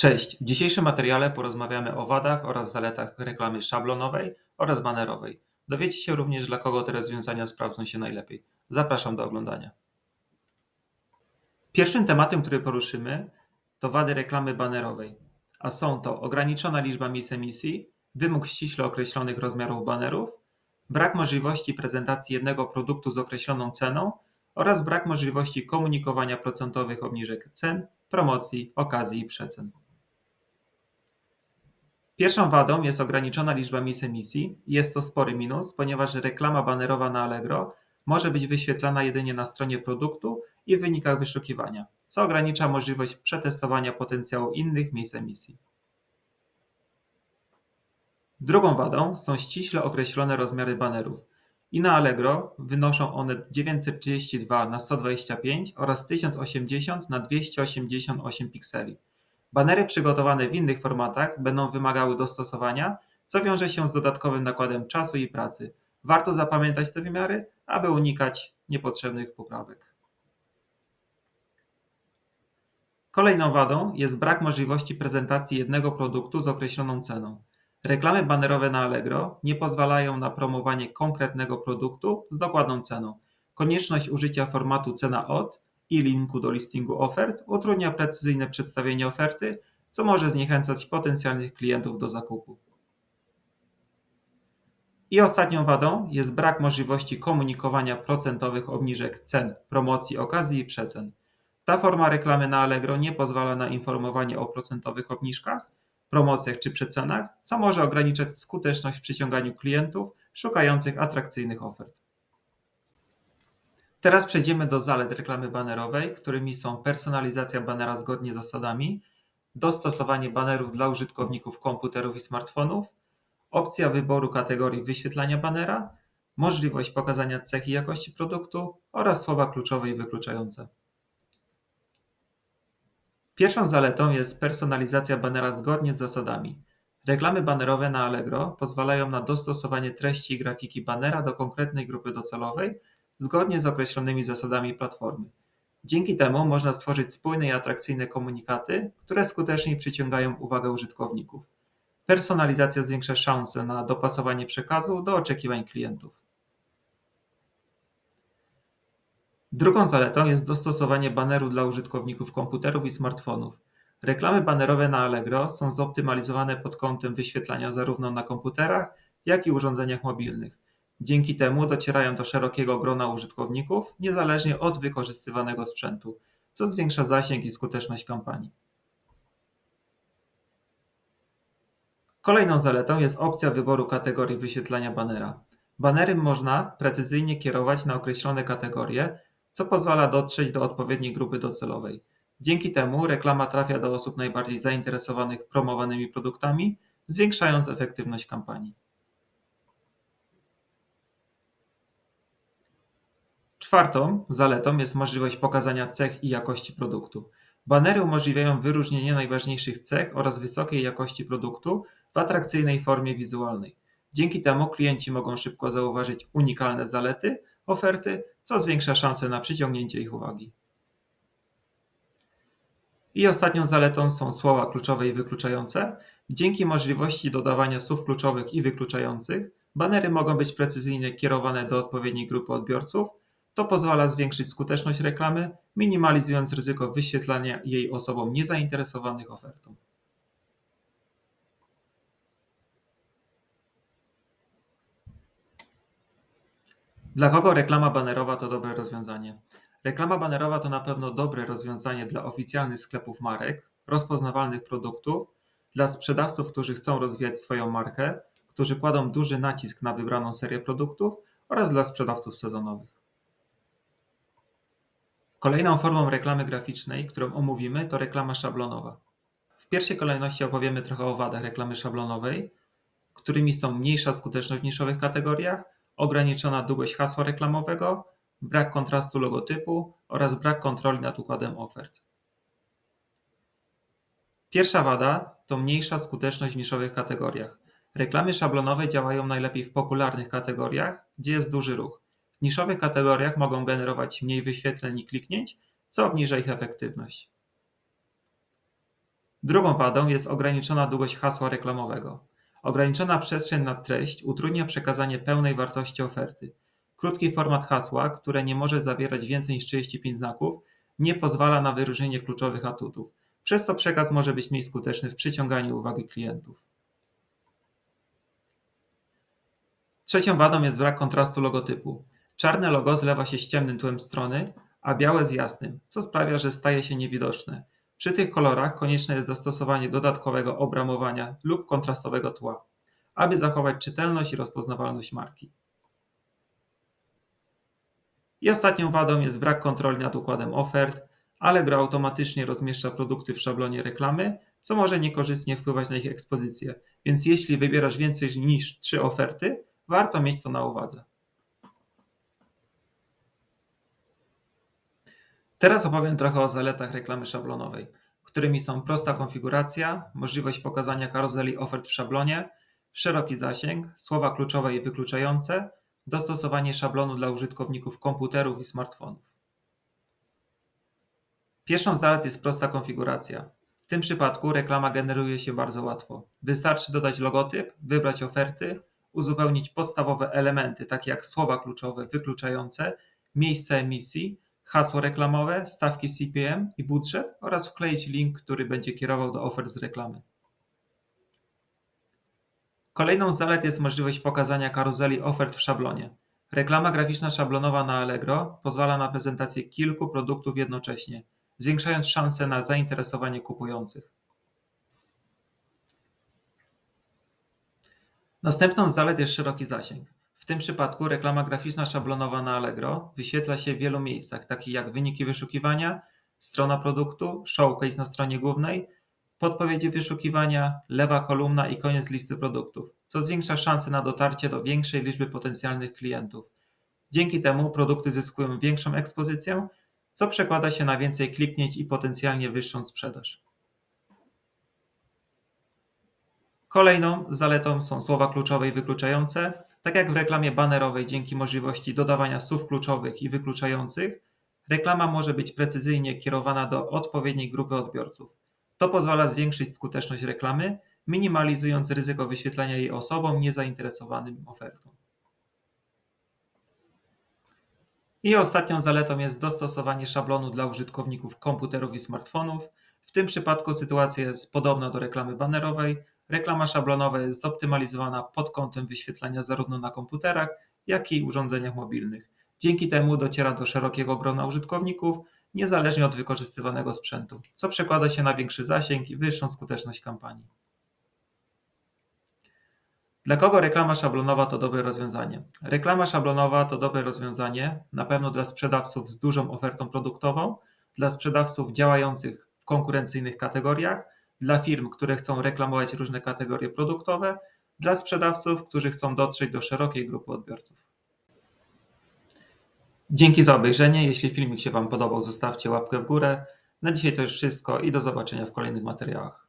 Cześć, w dzisiejszym materiale porozmawiamy o wadach oraz zaletach reklamy szablonowej oraz banerowej. Dowiecie się również, dla kogo te rozwiązania sprawdzą się najlepiej. Zapraszam do oglądania. Pierwszym tematem, który poruszymy, to wady reklamy banerowej, a są to ograniczona liczba miejsc emisji, wymóg ściśle określonych rozmiarów banerów, brak możliwości prezentacji jednego produktu z określoną ceną oraz brak możliwości komunikowania procentowych obniżek cen, promocji, okazji i przecen. Pierwszą wadą jest ograniczona liczba miejsc emisji. Jest to spory minus, ponieważ reklama banerowa na Allegro może być wyświetlana jedynie na stronie produktu i w wynikach wyszukiwania, co ogranicza możliwość przetestowania potencjału innych miejsc emisji. Drugą wadą są ściśle określone rozmiary banerów. I na Allegro wynoszą one 932 na 125 oraz 1080 na 288 pikseli. Banery przygotowane w innych formatach będą wymagały dostosowania, co wiąże się z dodatkowym nakładem czasu i pracy. Warto zapamiętać te wymiary, aby unikać niepotrzebnych poprawek. Kolejną wadą jest brak możliwości prezentacji jednego produktu z określoną ceną. Reklamy banerowe na Allegro nie pozwalają na promowanie konkretnego produktu z dokładną ceną. Konieczność użycia formatu cena od i linku do listingu ofert utrudnia precyzyjne przedstawienie oferty, co może zniechęcać potencjalnych klientów do zakupu. I ostatnią wadą jest brak możliwości komunikowania procentowych obniżek cen, promocji, okazji i przecen. Ta forma reklamy na Allegro nie pozwala na informowanie o procentowych obniżkach, promocjach czy przecenach, co może ograniczać skuteczność w przyciąganiu klientów szukających atrakcyjnych ofert. Teraz przejdziemy do zalet reklamy banerowej, którymi są personalizacja banera zgodnie z zasadami, dostosowanie banerów dla użytkowników komputerów i smartfonów, opcja wyboru kategorii wyświetlania banera, możliwość pokazania cech i jakości produktu oraz słowa kluczowe i wykluczające. Pierwszą zaletą jest personalizacja banera zgodnie z zasadami. Reklamy banerowe na Allegro pozwalają na dostosowanie treści i grafiki banera do konkretnej grupy docelowej zgodnie z określonymi zasadami platformy. Dzięki temu można stworzyć spójne i atrakcyjne komunikaty, które skutecznie przyciągają uwagę użytkowników. Personalizacja zwiększa szanse na dopasowanie przekazu do oczekiwań klientów. Drugą zaletą jest dostosowanie baneru dla użytkowników komputerów i smartfonów. Reklamy banerowe na Allegro są zoptymalizowane pod kątem wyświetlania zarówno na komputerach, jak i urządzeniach mobilnych. Dzięki temu docierają do szerokiego grona użytkowników, niezależnie od wykorzystywanego sprzętu, co zwiększa zasięg i skuteczność kampanii. Kolejną zaletą jest opcja wyboru kategorii wyświetlania banera. Banery można precyzyjnie kierować na określone kategorie, co pozwala dotrzeć do odpowiedniej grupy docelowej. Dzięki temu reklama trafia do osób najbardziej zainteresowanych promowanymi produktami, zwiększając efektywność kampanii. Czwartą zaletą jest możliwość pokazania cech i jakości produktu. Banery umożliwiają wyróżnienie najważniejszych cech oraz wysokiej jakości produktu w atrakcyjnej formie wizualnej. Dzięki temu klienci mogą szybko zauważyć unikalne zalety oferty, co zwiększa szanse na przyciągnięcie ich uwagi. I ostatnią zaletą są słowa kluczowe i wykluczające. Dzięki możliwości dodawania słów kluczowych i wykluczających, banery mogą być precyzyjnie kierowane do odpowiedniej grupy odbiorców, to pozwala zwiększyć skuteczność reklamy, minimalizując ryzyko wyświetlania jej osobom niezainteresowanych ofertą. Dla kogo reklama banerowa to dobre rozwiązanie? Reklama banerowa to na pewno dobre rozwiązanie dla oficjalnych sklepów marek, rozpoznawalnych produktów, dla sprzedawców, którzy chcą rozwijać swoją markę, którzy kładą duży nacisk na wybraną serię produktów oraz dla sprzedawców sezonowych. Kolejną formą reklamy graficznej, którą omówimy, to reklama szablonowa. W pierwszej kolejności opowiemy trochę o wadach reklamy szablonowej, którymi są mniejsza skuteczność w niszowych kategoriach, ograniczona długość hasła reklamowego, brak kontrastu logotypu oraz brak kontroli nad układem ofert. Pierwsza wada to mniejsza skuteczność w niszowych kategoriach. Reklamy szablonowe działają najlepiej w popularnych kategoriach, gdzie jest duży ruch. W niszowych kategoriach mogą generować mniej wyświetleń i kliknięć, co obniża ich efektywność. Drugą wadą jest ograniczona długość hasła reklamowego. Ograniczona przestrzeń na treść utrudnia przekazanie pełnej wartości oferty. Krótki format hasła, które nie może zawierać więcej niż 35 znaków, nie pozwala na wyróżnienie kluczowych atutów, przez co przekaz może być mniej skuteczny w przyciąganiu uwagi klientów. Trzecią wadą jest brak kontrastu logotypu. Czarne logo zlewa się z ciemnym tłem strony, a białe z jasnym, co sprawia, że staje się niewidoczne. Przy tych kolorach konieczne jest zastosowanie dodatkowego obramowania lub kontrastowego tła, aby zachować czytelność i rozpoznawalność marki. I ostatnią wadą jest brak kontroli nad układem ofert. Allegro automatycznie rozmieszcza produkty w szablonie reklamy, co może niekorzystnie wpływać na ich ekspozycję. Więc jeśli wybierasz więcej niż trzy oferty, warto mieć to na uwadze. Teraz opowiem trochę o zaletach reklamy szablonowej, którymi są prosta konfiguracja, możliwość pokazania karuzeli ofert w szablonie, szeroki zasięg, słowa kluczowe i wykluczające, dostosowanie szablonu dla użytkowników komputerów i smartfonów. Pierwszą z zalet jest prosta konfiguracja. W tym przypadku reklama generuje się bardzo łatwo. Wystarczy dodać logotyp, wybrać oferty, uzupełnić podstawowe elementy, takie jak słowa kluczowe wykluczające, miejsce emisji, hasło reklamowe, stawki CPM i budżet oraz wkleić link, który będzie kierował do ofert z reklamy. Kolejną z zalet jest możliwość pokazania karuzeli ofert w szablonie. Reklama graficzna szablonowa na Allegro pozwala na prezentację kilku produktów jednocześnie, zwiększając szanse na zainteresowanie kupujących. Następną z zalet jest szeroki zasięg. Tym przypadku reklama graficzna szablonowa na Allegro wyświetla się w wielu miejscach, takich jak wyniki wyszukiwania, strona produktu, showcase na stronie głównej, podpowiedzi wyszukiwania, lewa kolumna i koniec listy produktów, co zwiększa szanse na dotarcie do większej liczby potencjalnych klientów. Dzięki temu produkty zyskują większą ekspozycję, co przekłada się na więcej kliknięć i potencjalnie wyższą sprzedaż. Kolejną zaletą są słowa kluczowe i wykluczające. Tak jak w reklamie banerowej, dzięki możliwości dodawania słów kluczowych i wykluczających, reklama może być precyzyjnie kierowana do odpowiedniej grupy odbiorców. To pozwala zwiększyć skuteczność reklamy, minimalizując ryzyko wyświetlania jej osobom niezainteresowanym ofertą. I ostatnią zaletą jest dostosowanie szablonu dla użytkowników komputerów i smartfonów. W tym przypadku sytuacja jest podobna do reklamy banerowej. Reklama szablonowa jest zoptymalizowana pod kątem wyświetlania zarówno na komputerach, jak i urządzeniach mobilnych. Dzięki temu dociera do szerokiego grona użytkowników, niezależnie od wykorzystywanego sprzętu, co przekłada się na większy zasięg i wyższą skuteczność kampanii. Dla kogo reklama szablonowa to dobre rozwiązanie? Reklama szablonowa to dobre rozwiązanie na pewno dla sprzedawców z dużą ofertą produktową, dla sprzedawców działających w konkurencyjnych kategoriach, dla firm, które chcą reklamować różne kategorie produktowe, dla sprzedawców, którzy chcą dotrzeć do szerokiej grupy odbiorców. Dzięki za obejrzenie. Jeśli filmik się Wam podobał, zostawcie łapkę w górę. Na dzisiaj to już wszystko i do zobaczenia w kolejnych materiałach.